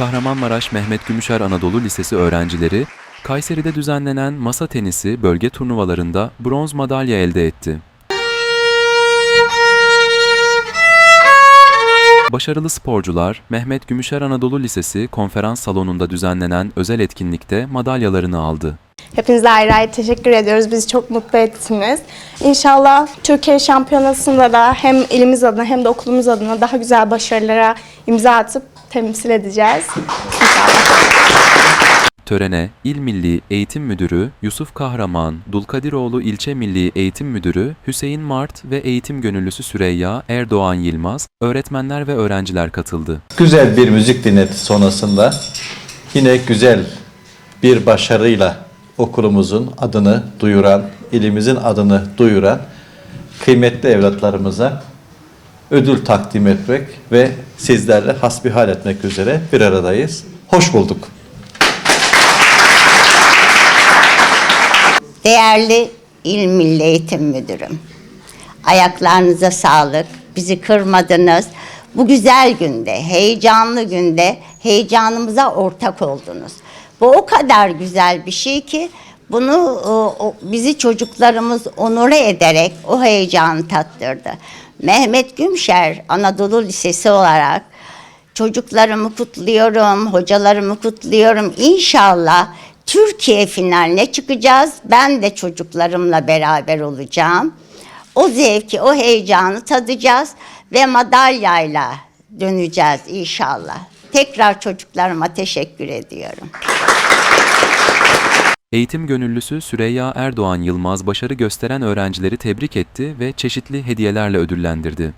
Kahramanmaraş Mehmet Gümüşer Anadolu Lisesi öğrencileri, Kayseri'de düzenlenen masa tenisi bölge turnuvalarında bronz madalya elde etti. Başarılı sporcular Mehmet Gümüşer Anadolu Lisesi konferans salonunda düzenlenen özel etkinlikte madalyalarını aldı. Hepinize ayrı ayrı teşekkür ediyoruz. Bizi çok mutlu ettiniz. İnşallah Türkiye Şampiyonası'nda da hem ilimiz adına hem de okulumuz adına daha güzel başarılara imza atıp temsil edeceğiz. İnşallah. Törene İl Milli Eğitim Müdürü Yusuf Kahraman, Dulkadiroğlu İlçe Milli Eğitim Müdürü Hüseyin Mart ve eğitim gönüllüsü Süreyya Erdoğan Yılmaz, öğretmenler ve öğrenciler katıldı. Güzel bir müzik dinleti sonrasında yine güzel bir başarıyla okulumuzun adını duyuran, ilimizin adını duyuran kıymetli evlatlarımıza ödül takdim etmek ve sizlerle hasbihal etmek üzere bir aradayız. Hoş bulduk. Değerli İl Milli Eğitim Müdürüm, ayaklarınıza sağlık, bizi kırmadınız. Bu güzel günde, heyecanlı günde heyecanımıza ortak oldunuz. Bu o kadar güzel bir şey ki bunu o- bizi çocuklarımız onure ederek o heyecanı tattırdı. Mehmet Gümşer Anadolu Lisesi olarak Çocuklarımı kutluyorum, hocalarımı kutluyorum. İnşallah Türkiye finaline çıkacağız. Ben de çocuklarımla beraber olacağım. O zevki, o heyecanı tadacağız ve madalyayla döneceğiz inşallah. Tekrar çocuklarıma teşekkür ediyorum. Eğitim gönüllüsü Süreyya Erdoğan Yılmaz başarı gösteren öğrencileri tebrik etti ve çeşitli hediyelerle ödüllendirdi.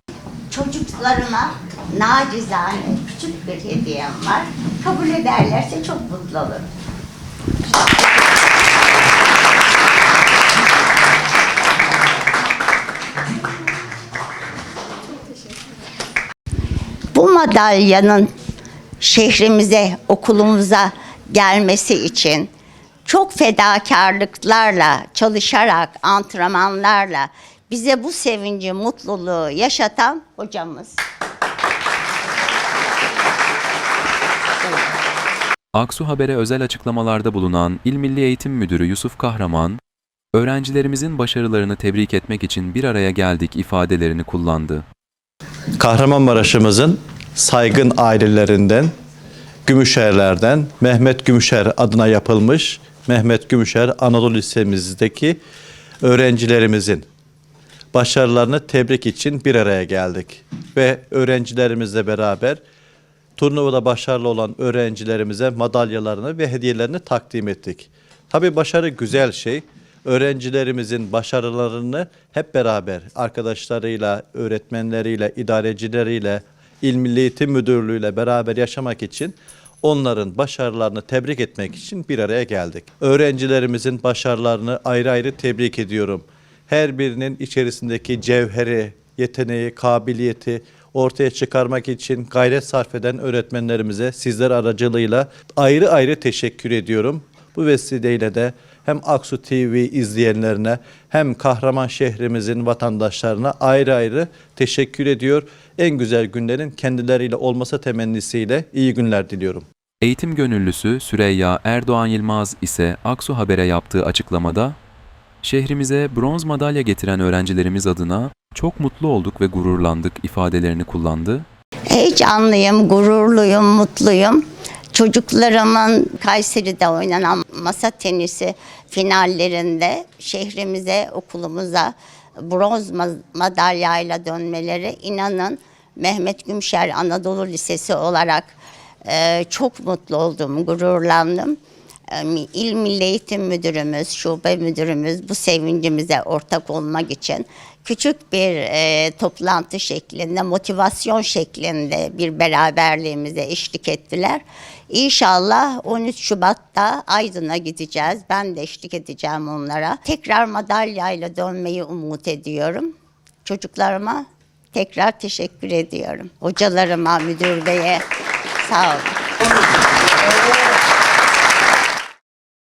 Çocuklarıma nacizane küçük bir hediyem var. Kabul ederlerse çok mutlu olurum. Bu madalyanın şehrimize, okulumuza gelmesi için çok fedakarlıklarla, çalışarak, antrenmanlarla bize bu sevinci, mutluluğu yaşatan hocamız. Aksu Haber'e özel açıklamalarda bulunan İl Milli Eğitim Müdürü Yusuf Kahraman, öğrencilerimizin başarılarını tebrik etmek için bir araya geldik ifadelerini kullandı. Kahramanmaraş'ımızın saygın ailelerinden, Gümüşerlerden Mehmet Gümüşer adına yapılmış Mehmet Gümüşer Anadolu Lisemizdeki öğrencilerimizin başarılarını tebrik için bir araya geldik. Ve öğrencilerimizle beraber turnuvada başarılı olan öğrencilerimize madalyalarını ve hediyelerini takdim ettik. Tabii başarı güzel şey. Öğrencilerimizin başarılarını hep beraber arkadaşlarıyla, öğretmenleriyle, idarecileriyle, İl Milli Eğitim Müdürlüğü'yle beraber yaşamak için onların başarılarını tebrik etmek için bir araya geldik. Öğrencilerimizin başarılarını ayrı ayrı tebrik ediyorum. Her birinin içerisindeki cevheri, yeteneği, kabiliyeti ortaya çıkarmak için gayret sarf eden öğretmenlerimize sizler aracılığıyla ayrı ayrı teşekkür ediyorum. Bu vesileyle de hem Aksu TV izleyenlerine hem Kahraman şehrimizin vatandaşlarına ayrı ayrı teşekkür ediyor. En güzel günlerin kendileriyle olması temennisiyle iyi günler diliyorum. Eğitim gönüllüsü Süreyya Erdoğan Yılmaz ise Aksu Haber'e yaptığı açıklamada, şehrimize bronz madalya getiren öğrencilerimiz adına çok mutlu olduk ve gururlandık ifadelerini kullandı. Heyecanlıyım, gururluyum, mutluyum. Çocuklarımın Kayseri'de oynanan masa tenisi finallerinde şehrimize, okulumuza bronz ma- madalyayla dönmeleri inanın Mehmet Gümşer Anadolu Lisesi olarak çok mutlu oldum, gururlandım. İl Milli Eğitim Müdürümüz, şube müdürümüz bu sevincimize ortak olmak için küçük bir e, toplantı şeklinde, motivasyon şeklinde bir beraberliğimize eşlik ettiler. İnşallah 13 Şubat'ta Aydın'a gideceğiz. Ben de eşlik edeceğim onlara. Tekrar madalyayla dönmeyi umut ediyorum. Çocuklarıma tekrar teşekkür ediyorum. Hocalarıma, müdür beye sağ olun.